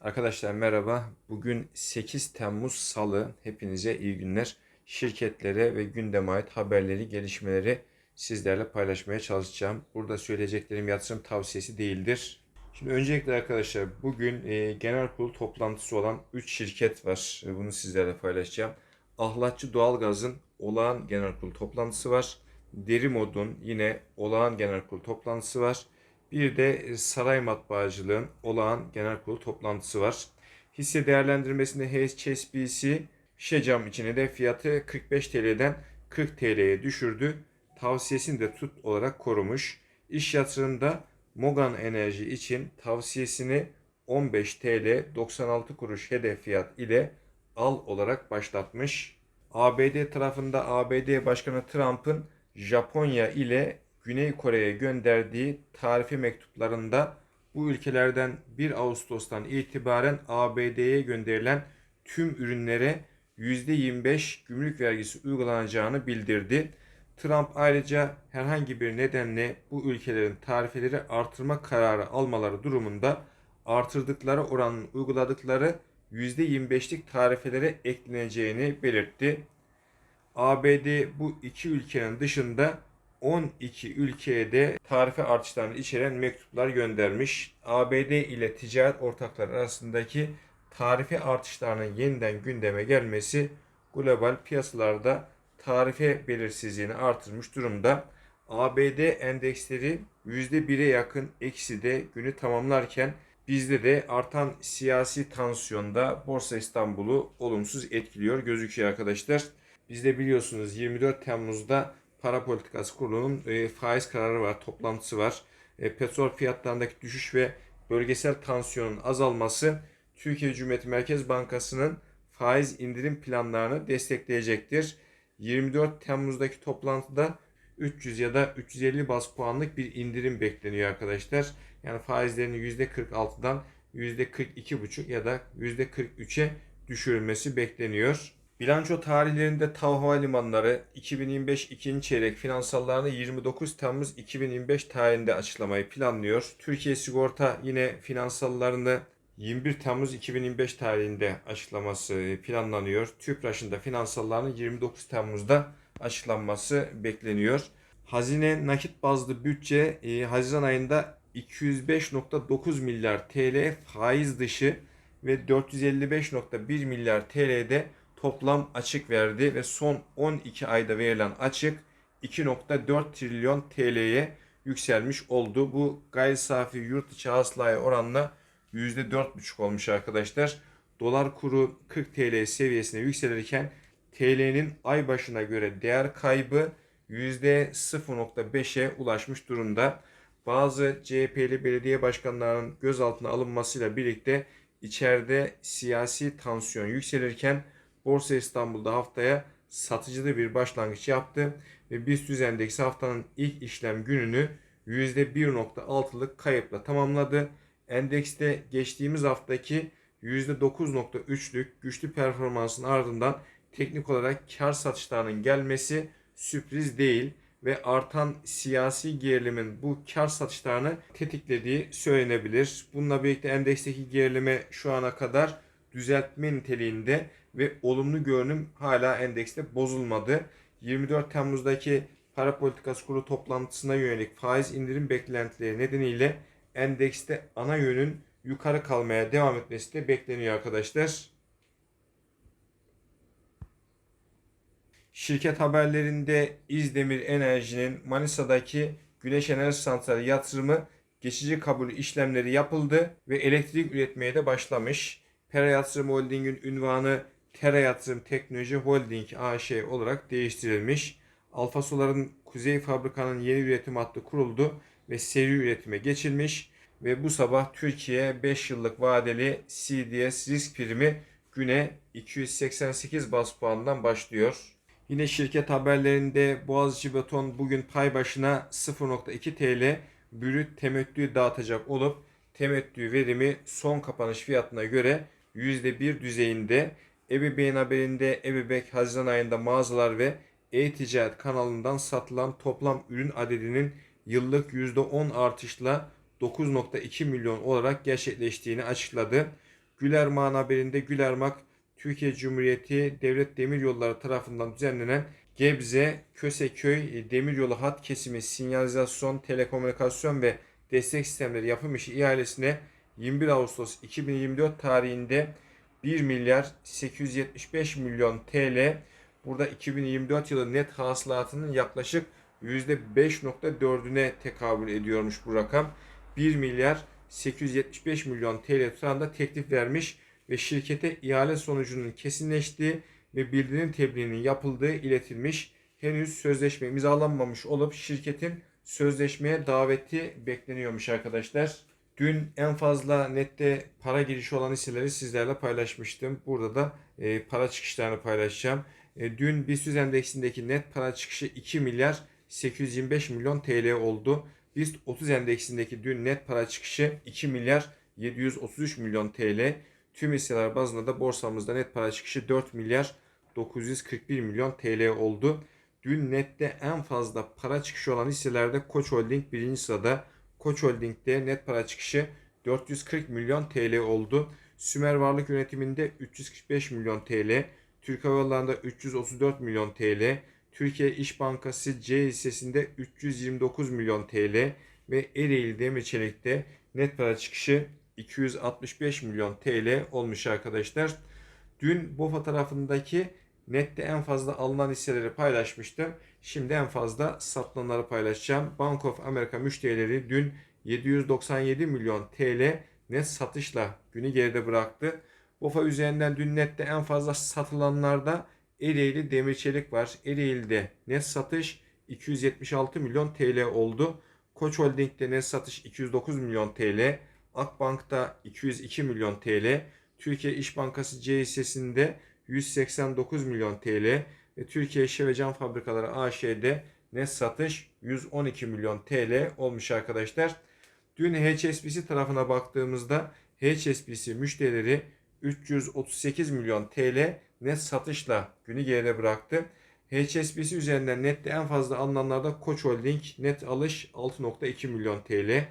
Arkadaşlar merhaba. Bugün 8 Temmuz Salı. Hepinize iyi günler. Şirketlere ve gündeme ait haberleri, gelişmeleri sizlerle paylaşmaya çalışacağım. Burada söyleyeceklerim yatırım tavsiyesi değildir. Şimdi öncelikle arkadaşlar bugün e, genel kurul toplantısı olan 3 şirket var. E, Bunu sizlerle paylaşacağım. Ahlatçı Doğalgaz'ın olağan genel kurul toplantısı var. Derimod'un yine olağan genel kurul toplantısı var. Bir de Saray Matbaacılığın olağan genel kurulu toplantısı var. Hisse değerlendirmesinde HSBC şişe cam içine de fiyatı 45 TL'den 40 TL'ye düşürdü. Tavsiyesini de tut olarak korumuş. İş yatırımda Mogan Enerji için tavsiyesini 15 TL 96 kuruş hedef fiyat ile al olarak başlatmış. ABD tarafında ABD Başkanı Trump'ın Japonya ile Güney Kore'ye gönderdiği tarifi mektuplarında bu ülkelerden 1 Ağustos'tan itibaren ABD'ye gönderilen tüm ürünlere %25 gümrük vergisi uygulanacağını bildirdi. Trump ayrıca herhangi bir nedenle bu ülkelerin tarifeleri artırma kararı almaları durumunda artırdıkları oranın uyguladıkları %25'lik tarifelere ekleneceğini belirtti. ABD bu iki ülkenin dışında 12 ülkeye de tarife artışlarını içeren mektuplar göndermiş. ABD ile ticaret ortakları arasındaki tarife artışlarının yeniden gündeme gelmesi global piyasalarda tarife belirsizliğini artırmış durumda. ABD endeksleri %1'e yakın eksi de günü tamamlarken bizde de artan siyasi tansiyonda Borsa İstanbul'u olumsuz etkiliyor gözüküyor arkadaşlar. Bizde biliyorsunuz 24 Temmuz'da Para Politikası Kurulu'nun e, faiz kararı var, toplantısı var. E, petrol fiyatlarındaki düşüş ve bölgesel tansiyonun azalması Türkiye Cumhuriyeti Merkez Bankası'nın faiz indirim planlarını destekleyecektir. 24 Temmuz'daki toplantıda 300 ya da 350 bas puanlık bir indirim bekleniyor arkadaşlar. Yani faizlerini %46'dan %42,5 ya da %43'e düşürülmesi bekleniyor. Bilanço tarihlerinde TAV Havalimanları 2025 ikinci çeyrek finansallarını 29 Temmuz 2025 tarihinde açıklamayı planlıyor. Türkiye Sigorta yine finansallarını 21 Temmuz 2025 tarihinde açıklaması planlanıyor. TÜPRAŞ'ın da finansallarının 29 Temmuz'da açıklanması bekleniyor. Hazine nakit bazlı bütçe e, Haziran ayında 205.9 milyar TL faiz dışı ve 455.1 milyar TL'de toplam açık verdi ve son 12 ayda verilen açık 2.4 trilyon TL'ye yükselmiş oldu. Bu gayri safi yurt içi hasılaya oranla %4,5 olmuş arkadaşlar. Dolar kuru 40 TL seviyesine yükselirken TL'nin ay başına göre değer kaybı %0.5'e ulaşmış durumda. Bazı CHP'li belediye başkanlarının gözaltına alınmasıyla birlikte içeride siyasi tansiyon yükselirken Borsa İstanbul'da haftaya satıcılı bir başlangıç yaptı ve BIST endeksi haftanın ilk işlem gününü %1.6'lık kayıpla tamamladı. Endekste geçtiğimiz haftaki %9.3'lük güçlü performansın ardından teknik olarak kar satışlarının gelmesi sürpriz değil ve artan siyasi gerilimin bu kar satışlarını tetiklediği söylenebilir. Bununla birlikte endeksteki gerilime şu ana kadar düzeltme niteliğinde ve olumlu görünüm hala endekste bozulmadı. 24 Temmuz'daki para politikası kurulu toplantısına yönelik faiz indirim beklentileri nedeniyle endekste ana yönün yukarı kalmaya devam etmesi de bekleniyor arkadaşlar. Şirket haberlerinde İzdemir Enerji'nin Manisa'daki güneş enerji santrali yatırımı geçici kabul işlemleri yapıldı ve elektrik üretmeye de başlamış. Pera Yatırım Holding'in ünvanı Tera Yatırım Teknoloji Holding AŞ olarak değiştirilmiş. Alfa Solar'ın Kuzey Fabrika'nın yeni üretim hattı kuruldu ve seri üretime geçilmiş ve bu sabah Türkiye 5 yıllık vadeli CDS risk primi güne 288 bas puandan başlıyor. Yine şirket haberlerinde Boğaziçi Beton bugün pay başına 0.2 TL brüt temettü dağıtacak olup temettü verimi son kapanış fiyatına göre %1 düzeyinde. Ebeveyn haberinde Ebebek Haziran ayında mağazalar ve e-ticaret kanalından satılan toplam ürün adedinin yıllık %10 artışla 9.2 milyon olarak gerçekleştiğini açıkladı. Gülermak'ın haberinde Gülermak Türkiye Cumhuriyeti Devlet Demiryolları tarafından düzenlenen Gebze Köseköy Demiryolu hat kesimi sinyalizasyon, telekomünikasyon ve destek sistemleri yapım işi ihalesine 21 Ağustos 2024 tarihinde 1 milyar 875 milyon TL burada 2024 yılı net hasılatının yaklaşık %5.4'üne tekabül ediyormuş bu rakam. 1 milyar 875 milyon TL tutarında teklif vermiş ve şirkete ihale sonucunun kesinleştiği ve bildirinin tebliğinin yapıldığı iletilmiş. Henüz sözleşme imzalanmamış olup şirketin sözleşmeye daveti bekleniyormuş arkadaşlar. Dün en fazla nette para girişi olan hisseleri sizlerle paylaşmıştım. Burada da e, para çıkışlarını paylaşacağım. E, dün BIST endeksindeki net para çıkışı 2 milyar 825 milyon TL oldu. BIST 30 endeksindeki dün net para çıkışı 2 milyar 733 milyon TL. Tüm hisseler bazında da borsamızda net para çıkışı 4 milyar 941 milyon TL oldu. Dün nette en fazla para çıkışı olan hisselerde Koç Holding birinci sırada. Koç Holding'de net para çıkışı 440 milyon TL oldu. Sümer Varlık Yönetimi'nde 345 milyon TL. Türk Hava Yolları'nda 334 milyon TL. Türkiye İş Bankası C hissesinde 329 milyon TL ve Ereğli Demir Çelik'te net para çıkışı 265 milyon TL olmuş arkadaşlar. Dün BOFA tarafındaki nette en fazla alınan hisseleri paylaşmıştım. Şimdi en fazla satılanları paylaşacağım. Bank of America müşterileri dün 797 milyon TL net satışla günü geride bıraktı. BOFA üzerinden dün nette en fazla satılanlarda Ereğli Demir Çelik var. Ereğli'de net satış 276 milyon TL oldu. Koç Holding'de net satış 209 milyon TL. Akbank'ta 202 milyon TL. Türkiye İş Bankası C hissesinde 189 milyon TL. Ve Türkiye Şişe ve Cam Fabrikaları AŞ'de net satış 112 milyon TL olmuş arkadaşlar. Dün HSBC tarafına baktığımızda HSBC müşterileri 338 milyon TL net satışla günü geride bıraktı. HSBC üzerinden nette en fazla alınanlarda Koç Holding net alış 6.2 milyon TL.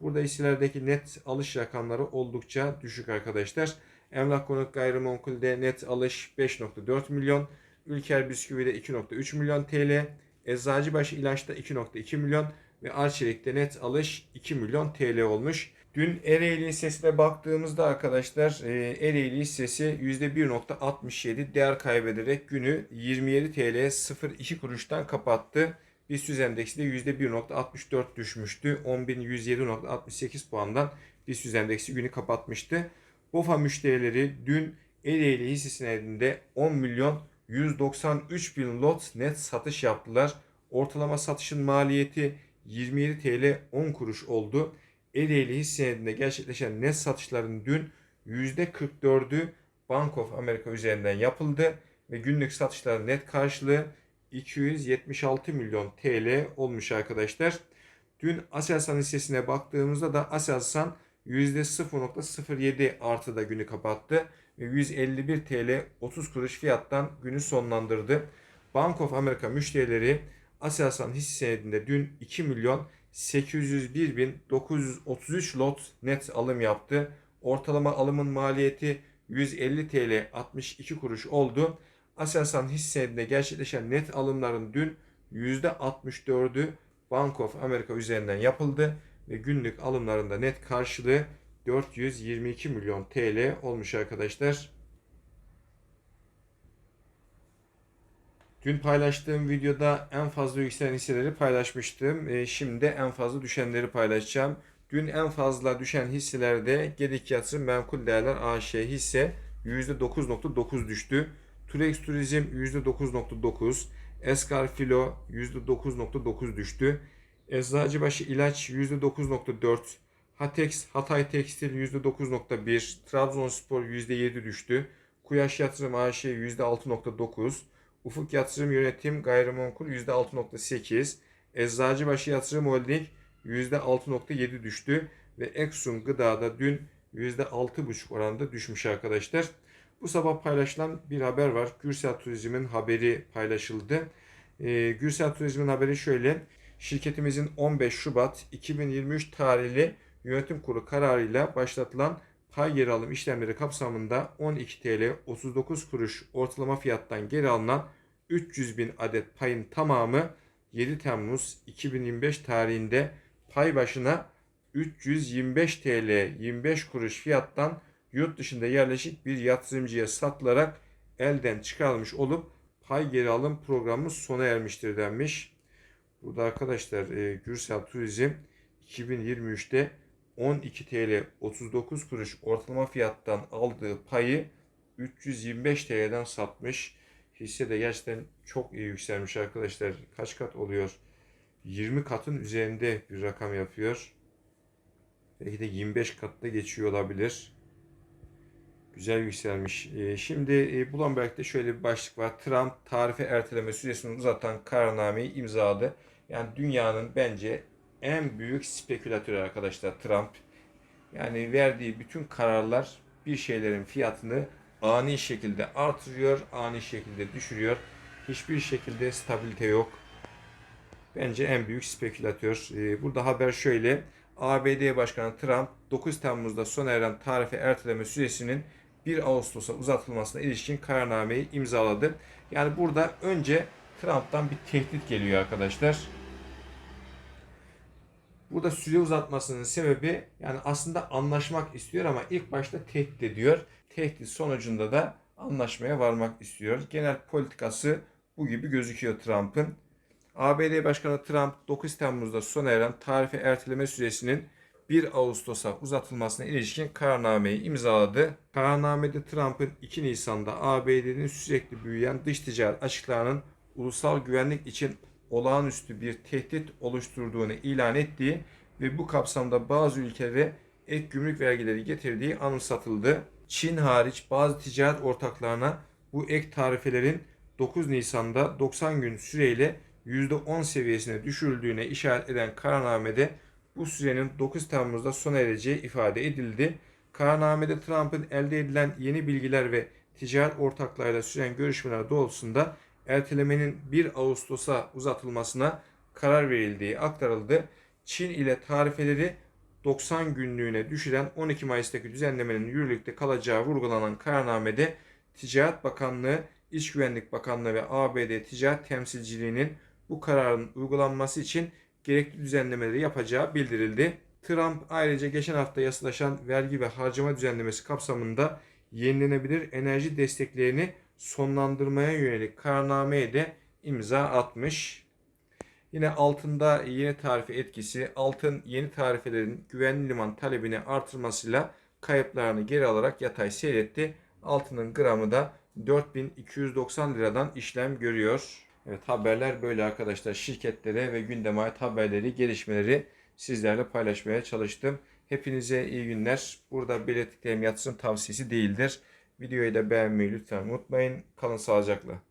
Burada hisselerdeki net alış rakamları oldukça düşük arkadaşlar. Emlak konut gayrimenkulde net alış 5.4 milyon. Ülker Bisküvi'de 2.3 milyon TL. Eczacıbaşı ilaçta 2.2 milyon ve Arçelik'te net alış 2 milyon TL olmuş. Dün Ereğli hissesine baktığımızda arkadaşlar e, Ereğli hissesi %1.67 değer kaybederek günü 27 TL 02 kuruştan kapattı. BIST endeksi de %1.64 düşmüştü. 10.107.68 puandan BIST endeksi günü kapatmıştı. BOFA müşterileri dün Ereğli hissesinde 10 milyon 193 bin lot net satış yaptılar. Ortalama satışın maliyeti 27 TL 10 kuruş oldu. Ereğli hissenedinde gerçekleşen net satışların dün %44'ü Bank of America üzerinden yapıldı ve günlük satışların net karşılığı 276 milyon TL olmuş arkadaşlar. Dün Aselsan hissesine baktığımızda da Aselsan %0.07 artıda günü kapattı 151 TL 30 kuruş fiyattan günü sonlandırdı. Bank of America müşterileri Aselsan hisse senedinde dün 2 milyon 801.933 lot net alım yaptı. Ortalama alımın maliyeti 150 TL 62 kuruş oldu. Aselsan hisse senedinde gerçekleşen net alımların dün %64'ü Bank of America üzerinden yapıldı ve günlük alımlarında net karşılığı 422 milyon TL olmuş arkadaşlar. Dün paylaştığım videoda en fazla yükselen hisseleri paylaşmıştım. E, şimdi en fazla düşenleri paylaşacağım. Dün en fazla düşen hisselerde Gedik Yatırım Menkul Değerler AŞ hisse %9.9 düştü. Turex Turizm %9.9, Eskar Filo %9.9 düştü. Eczacıbaşı İlaç %9.4, Hatex Hatay Tekstil %9.1, Trabzonspor %7 düştü. Kuyaş Yatırım AŞ %6.9, Ufuk Yatırım Yönetim Gayrimenkul %6.8, Eczacıbaşı Yatırım Holding %6.7 düştü ve Exxon Gıda'da dün %6.5 oranında düşmüş arkadaşlar. Bu sabah paylaşılan bir haber var. Gürsel Turizm'in haberi paylaşıldı. Ee, Gürsel Turizm'in haberi şöyle. Şirketimizin 15 Şubat 2023 tarihli yönetim kurulu kararıyla başlatılan pay geri alım işlemleri kapsamında 12 TL 39 kuruş ortalama fiyattan geri alınan 300 bin adet payın tamamı 7 Temmuz 2025 tarihinde pay başına 325 TL 25 kuruş fiyattan yurt dışında yerleşik bir yatırımcıya satılarak elden çıkarılmış olup pay geri alım programımız sona ermiştir denmiş. Burada arkadaşlar e, Gürsel Turizm 2023'te 12 TL 39 kuruş ortalama fiyattan aldığı payı 325 TL'den satmış. Hisse de gerçekten çok iyi yükselmiş arkadaşlar. Kaç kat oluyor? 20 katın üzerinde bir rakam yapıyor. Belki de 25 katta geçiyor olabilir. Güzel yükselmiş. Ee, şimdi e, Bloomberg'de şöyle bir başlık var. Trump tarife erteleme süresini uzatan kararnameyi imzaladı. Yani dünyanın bence en büyük spekülatörü arkadaşlar Trump. Yani verdiği bütün kararlar bir şeylerin fiyatını ani şekilde artırıyor, ani şekilde düşürüyor. Hiçbir şekilde stabilite yok. Bence en büyük spekülatör. Ee, Burada haber şöyle. ABD Başkanı Trump 9 Temmuz'da sona eren tarife erteleme süresinin 1 Ağustos'a uzatılmasına ilişkin kararnameyi imzaladı. Yani burada önce Trump'tan bir tehdit geliyor arkadaşlar. Burada süre uzatmasının sebebi yani aslında anlaşmak istiyor ama ilk başta tehdit ediyor. Tehdit sonucunda da anlaşmaya varmak istiyor. Genel politikası bu gibi gözüküyor Trump'ın. ABD Başkanı Trump 9 Temmuz'da sona eren tarife erteleme süresinin 1 Ağustos'a uzatılmasına ilişkin kararnameyi imzaladı. Kararnamede Trump'ın 2 Nisan'da ABD'nin sürekli büyüyen dış ticaret açıklarının ulusal güvenlik için olağanüstü bir tehdit oluşturduğunu ilan ettiği ve bu kapsamda bazı ülkelere ek gümrük vergileri getirdiği anımsatıldı. Çin hariç bazı ticaret ortaklarına bu ek tarifelerin 9 Nisan'da 90 gün süreyle %10 seviyesine düşürüldüğüne işaret eden kararnamede bu sürenin 9 Temmuz'da sona ereceği ifade edildi. Kararnamede Trump'ın elde edilen yeni bilgiler ve ticaret ortaklarıyla süren görüşmeler doğrultusunda ertelemenin 1 Ağustos'a uzatılmasına karar verildiği aktarıldı. Çin ile tarifeleri 90 günlüğüne düşüren 12 Mayıs'taki düzenlemenin yürürlükte kalacağı vurgulanan kararnamede Ticaret Bakanlığı, İç Güvenlik Bakanlığı ve ABD Ticaret Temsilciliğinin bu kararın uygulanması için gerekli düzenlemeleri yapacağı bildirildi. Trump ayrıca geçen hafta yasalaşan vergi ve harcama düzenlemesi kapsamında yenilenebilir enerji desteklerini sonlandırmaya yönelik kararnameye de imza atmış. Yine altında yeni tarife etkisi, altın yeni tarifelerin güvenli liman talebini artırmasıyla kayıplarını geri alarak yatay seyretti. Altının gramı da 4290 liradan işlem görüyor. Evet haberler böyle arkadaşlar. Şirketlere ve gündeme ait haberleri, gelişmeleri sizlerle paylaşmaya çalıştım. Hepinize iyi günler. Burada belirttiklerim yatırım tavsiyesi değildir. Videoyu da beğenmeyi lütfen unutmayın. Kalın sağlıcakla.